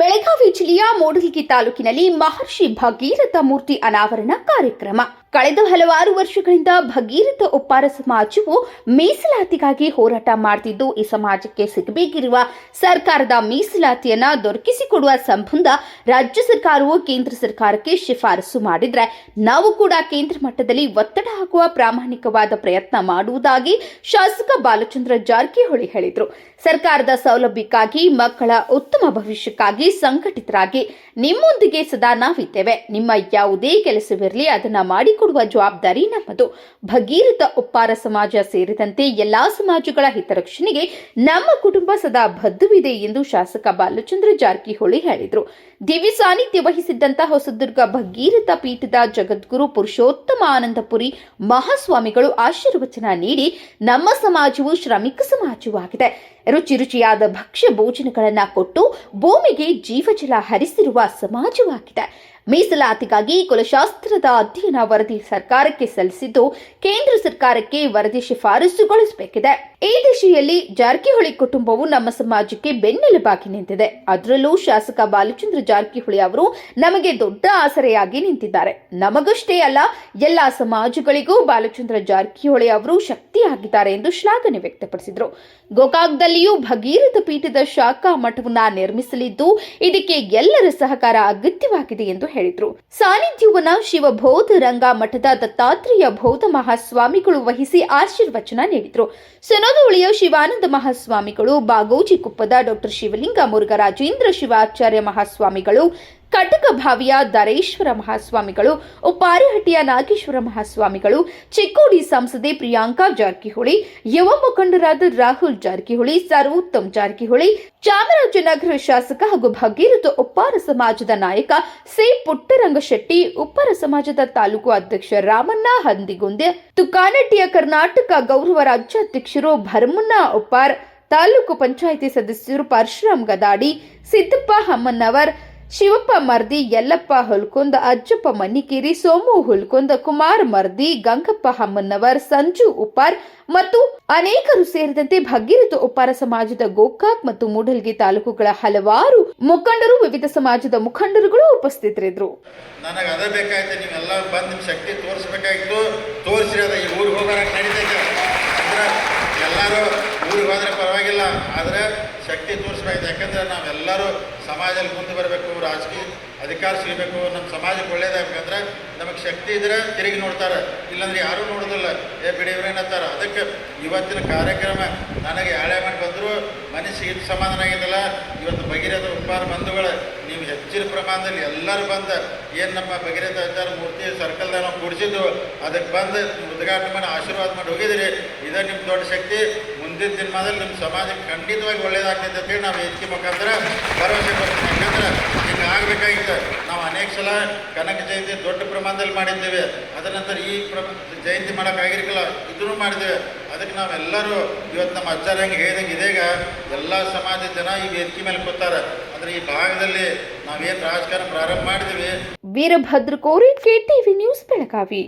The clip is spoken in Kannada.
ಬೆಳಗಾವಿ ಜಿಲ್ಲೆಯ ಮೂಡಲಗಿ ತಾಲೂಕಿನಲ್ಲಿ ಮಹರ್ಷಿ ಭಗೀರಥ ಮೂರ್ತಿ ಅನಾವರಣ ಕಾರ್ಯಕ್ರಮ. ಕಳೆದ ಹಲವಾರು ವರ್ಷಗಳಿಂದ ಭಗೀರಥ ಉಪ್ಪಾರ ಸಮಾಜವು ಮೀಸಲಾತಿಗಾಗಿ ಹೋರಾಟ ಮಾಡುತ್ತಿದ್ದು ಈ ಸಮಾಜಕ್ಕೆ ಸಿಗಬೇಕಿರುವ ಸರ್ಕಾರದ ಮೀಸಲಾತಿಯನ್ನ ದೊರಕಿಸಿಕೊಡುವ ಸಂಬಂಧ ರಾಜ್ಯ ಸರ್ಕಾರವು ಕೇಂದ್ರ ಸರ್ಕಾರಕ್ಕೆ ಶಿಫಾರಸು ಮಾಡಿದ್ರೆ, ನಾವು ಕೂಡ ಕೇಂದ್ರ ಮಟ್ಟದಲ್ಲಿ ಒತ್ತಡ ಹಾಕುವ ಪ್ರಾಮಾಣಿಕವಾದ ಪ್ರಯತ್ನ ಮಾಡುವುದಾಗಿ ಶಾಸಕ ಬಾಲಚಂದ್ರ ಜಾರಕಿಹೊಳಿ ಹೇಳಿದರು. ಸರ್ಕಾರದ ಸೌಲಭ್ಯಕ್ಕಾಗಿ ಮಕ್ಕಳ ಉತ್ತಮ ಭವಿಷ್ಯಕ್ಕಾಗಿ ಸಂಘಟಿತರಾಗಿ ನಿಮ್ಮೊಂದಿಗೆ ಸದಾ ನಾವಿದ್ದೇವೆ. ನಿಮ್ಮ ಯಾವುದೇ ಕೆಲಸವಿರಲಿ, ಅದನ್ನು ಮಾಡಿಕೊಡುವ ಜವಾಬ್ದಾರಿ ನಮ್ಮದು. ಭಗೀರಥ ಉಪ್ಪಾರ ಸಮಾಜ ಸೇರಿದಂತೆ ಎಲ್ಲಾ ಸಮಾಜಗಳ ಹಿತರಕ್ಷಣೆಗೆ ನಮ್ಮ ಕುಟುಂಬ ಸದಾ ಬದ್ಧವಿದೆ ಎಂದು ಶಾಸಕ ಬಾಲಚಂದ್ರ ಜಾರಕಿಹೊಳಿ ಹೇಳಿದರು. ದಿವ್ಯ ಸಾನ್ನಿಧ್ಯ ವಹಿಸಿದ್ದಂತಹ ಹೊಸದುರ್ಗ ಭಗೀರಥ ಪೀಠದ ಜಗದ್ಗುರು ಪುರುಷೋತ್ತಮ ಆನಂದಪುರಿ ಮಹಾಸ್ವಾಮಿಗಳು ಆಶೀರ್ವಚನ ನೀಡಿ ನಮ್ಮ ಸಮಾಜವು ಶ್ರಮಿಕ ಸಮಾಜವಾಗಿದೆ. ರುಚಿ ರುಚಿಯಾದ ಭಕ್ಷ್ಯ ಭೋಜನಗಳನ್ನ ಕೊಟ್ಟು ಭೂಮಿಗೆ ಜೀವಜಲ ಹರಿಸಿರುವ ಸಮಾಜವಾಗಿದೆ. ಮೀಸಲಾತಿಗಾಗಿ ಕುಲಶಾಸ್ತ್ರದ ಅಧ್ಯಯನ ವರದಿ ಸರ್ಕಾರಕ್ಕೆ ಸಲ್ಲಿಸಿದ್ದು, ಕೇಂದ್ರ ಸರ್ಕಾರಕ್ಕೆ ವರದಿ ಶಿಫಾರಸುಗೊಳಿಸಬೇಕಿದೆ. ಈ ದಿಶೆಯಲ್ಲಿ ಜಾರಕಿಹೊಳಿ ಕುಟುಂಬವು ನಮ್ಮ ಸಮಾಜಕ್ಕೆ ಬೆನ್ನೆಲುಬಾಗಿ ನಿಂತಿದೆ. ಅದರಲ್ಲೂ ಶಾಸಕ ಬಾಲಚಂದ್ರ ಜಾರಕಿಹೊಳಿ ಅವರು ನಮಗೆ ದೊಡ್ಡ ಆಸರೆಯಾಗಿ ನಿಂತಿದ್ದಾರೆ. ನಮಗಷ್ಟೇ ಅಲ್ಲ, ಎಲ್ಲ ಸಮಾಜಗಳಿಗೂ ಬಾಲಚಂದ್ರ ಜಾರಕಿಹೊಳಿ ಅವರು ಶಕ್ತಿಯಾಗಿದ್ದಾರೆ ಎಂದು ಶ್ಲಾಘನೆ ವ್ಯಕ್ತಪಡಿಸಿದರು. ಗೋಕಾಕ್ದಲ್ಲಿಯೂ ಭಗೀರಥ ಪೀಠದ ಶಾಖಾ ಮಠವನ್ನ ನಿರ್ಮಿಸಲಿದ್ದು, ಇದಕ್ಕೆ ಎಲ್ಲರ ಸಹಕಾರ ಅಗತ್ಯವಾಗಿದೆ ಎಂದು ಹೇಳಿದರು. ಸಾನ್ನಿಧ್ಯವನ್ನ ಶಿವಬೋಧ ರಂಗ ಮಠದ ದತ್ತಾತ್ರೇಯ ಬೌದ್ಧ ಮಹಾಸ್ವಾಮಿಗಳು ವಹಿಸಿ ಆಶೀರ್ವಚನ ನೀಡಿದರು. ಸನೋದೋಳಿಯ ಶಿವಾನಂದ ಮಹಾಸ್ವಾಮಿಗಳು, ಬಾಗೋಜಿ ಕುಪ್ಪದ ಡಾಕ್ಟರ್ ಶಿವಲಿಂಗ, ಮುರುಘರಾಜೇಂದ್ರ ಶಿವಾಚಾರ್ಯ ಮಹಾಸ್ವಾಮಿಗಳು ಕಟಕಭಾವಿಯ ದರೇಶ್ವರ ಮಹಾಸ್ವಾಮಿಗಳು, ಉಪ್ಪಾರಿಹಟ್ಟಿಯ ನಾಗೇಶ್ವರ ಮಹಾಸ್ವಾಮಿಗಳು, ಚಿಕ್ಕೋಡಿ ಸಂಸದೆ ಪ್ರಿಯಾಂಕಾ ಜಾರಕಿಹೊಳಿ, ಯುವ ಮುಖಂಡರಾದ ರಾಹುಲ್ ಜಾರಕಿಹೊಳಿ, ಸರ್ವೋತ್ತಮ್ ಜಾರಕಿಹೊಳಿ, ಚಾಮರಾಜನಗರ ಶಾಸಕ ಹಾಗೂ ಭಗೀರಥ ಉಪ್ಪಾರ ಸಮಾಜದ ನಾಯಕ ಸಿ ಪುಟ್ಟರಂಗಶೆಟ್ಟಿ, ಉಪ್ಪಾರ ಸಮಾಜದ ತಾಲೂಕು ಅಧ್ಯಕ್ಷ ರಾಮಣ್ಣ ಹಂದಿಗುಂದೆ, ತುಕಾನಟ್ಟಿಯ ಕರ್ನಾಟಕ ಗೌರವ ರಾಜ್ಯಾಧ್ಯಕ್ಷರು ಭರಮಣ್ಣ ಉಪ್ಪಾರ್, ತಾಲೂಕು ಪಂಚಾಯಿತಿ ಸದಸ್ಯರು ಪರಶುರಾಮ್ ಗದಾಡಿ, ಸಿದ್ದಪ್ಪ ಹಮ್ಮನ್ನವರ್ ಶಿವಪ್ಪ ಮರ್ದಿ, ಯಲ್ಲಪ್ಪ ಹುಲ್ಕೊಂದ, ಅಜ್ಜಪ್ಪ ಮನ್ನಿಕೇರಿ ಸೋಮು ಹುಲ್ಕೊಂದ, ಕುಮಾರ್ ಮರ್ದಿ, ಗಂಗಪ್ಪ ಹಮ್ಮನ್ನವರ್ ಸಂಜು ಉಪ್ಪಾರ್ ಮತ್ತು ಅನೇಕರು ಸೇರಿದಂತೆ ಭಗೀರಥ ಉಪ್ಪಾರ ಸಮಾಜದ ಗೋಕಾಕ್ ಮತ್ತು ಮೂಡಲ್ಗಿ ತಾಲೂಕುಗಳ ಹಲವಾರು ಮುಖಂಡರು, ವಿವಿಧ ಸಮಾಜದ ಮುಖಂಡರುಗಳು ಉಪಸ್ಥಿತರಿದ್ದರು. ಶಕ್ತಿ ತೋರಿಸಿ ಎಲ್ಲರೂ ಊರಿಗೆ ಹೋದರೆ ಪರವಾಗಿಲ್ಲ, ಆದರೆ ಶಕ್ತಿ ತೋರಿಸ್ಬೇಕು. ಯಾಕಂದ್ರೆ ನಾವೆಲ್ಲರೂ ಸಮಾಜದಲ್ಲಿ ಮುಂದೆ ಬರಬೇಕು, ರಾಜಕೀಯ ಅಧಿಕಾರ ಸಿಗಬೇಕು, ನಮ್ಮ ಸಮಾಜಕ್ಕೆ ಒಳ್ಳೇದಾಗಬೇಕಂದ್ರೆ ನಮಗೆ ಶಕ್ತಿ ಇದ್ರೆ ತಿರುಗಿ ನೋಡ್ತಾರೆ. ಇಲ್ಲಾಂದ್ರೆ ಯಾರೂ ನೋಡೋದಿಲ್ಲ. ಏ ಬಿಡಿ ಇವ್ರೇನಂತಾರೆ ಅದಕ್ಕೆ ಇವತ್ತಿನ ಕಾರ್ಯಕ್ರಮ ನನಗೆ ಯಾಳೆ ಮಾಡಿ ಬಂದರೂ ಮನಸ್ಸಿಗೆ ಸಮಾಧಾನ ಆಗಿದ್ದಲ್ಲ. ಇವತ್ತು ಭಗೀರಥ ಉಪ್ಪಾರ ಬಂಧುಗಳು, ನೀವು ಹೆಚ್ಚಿನ ಪ್ರಮಾಣದಲ್ಲಿ ಎಲ್ಲರೂ ಬಂದು ಏನು ನಮ್ಮ ಭಗೀರಥ ಆಚಾರ ಮೂರ್ತಿ ಸರ್ಕಲ್ದಾಗ ನಾವು ಕೂಡಿಸಿದ್ದು, ಅದಕ್ಕೆ ಬಂದು ಉದ್ಘಾಟನೆ ಮಾಡಿ ಆಶೀರ್ವಾದ ಮಾಡಿ ಹೋಗಿದ್ದೀರಿ. ಇದೇ ನಿಮ್ಮ ದೊಡ್ಡ ಶಕ್ತಿ. ಮುಂದಿನ ದಿನಮಾನದಲ್ಲಿ ನಮ್ಮ ಸಮಾಜಕ್ಕೆ ಖಂಡಿತವಾಗಿ ಒಳ್ಳೇದಾಗ್ತೈತೆ ಅಂತೇಳಿ ನಾವು ವೇದಿಕೆ ಮುಖಾಂತರ ಭರವಸೆ ಕೊಡ್ತೀವಿ. ಯಾಕಂದ್ರೆ ಹಿಂಗೆ ಆಗಬೇಕಾಗಿತ್ತು ನಾವು ಅನೇಕ ಸಲ ಕನಕ ಜಯಂತಿ ದೊಡ್ಡ ಪ್ರಮಾಣದಲ್ಲಿ ಮಾಡಿದ್ದೇವೆ. ಅದರ ನಂತರ ಈ ಪ್ರ ಜಯಂತಿ ಆಗಿರಕಲ್ಲ ಇದನ್ನು ಮಾಡಿದ್ದೇವೆ. ಅದಕ್ಕೆ ನಾವೆಲ್ಲರೂ ಇವತ್ತು ನಮ್ಮ ಅಜ್ಜಾರ ಹೆಂಗೆ ಹೇಳಿದಂಗೆ ಇದೀಗ ಎಲ್ಲ ಸಮಾಜದ ಜನ ಈ ವೇದಿಕೆ ಮೇಲೆ ಕೂತಾರೆ. ಅಂದರೆ ಈ ಭಾಗದಲ್ಲಿ ನಾವೇನು ರಾಜಕಾರಣ ಪ್ರಾರಂಭ ಮಾಡಿದ್ದೀವಿ. ವೀರಭದ್ರ ಕೋರಿ ಕೆಟಿವಿ ನ್ಯೂಸ್ ಬೆಳಗಾವಿ.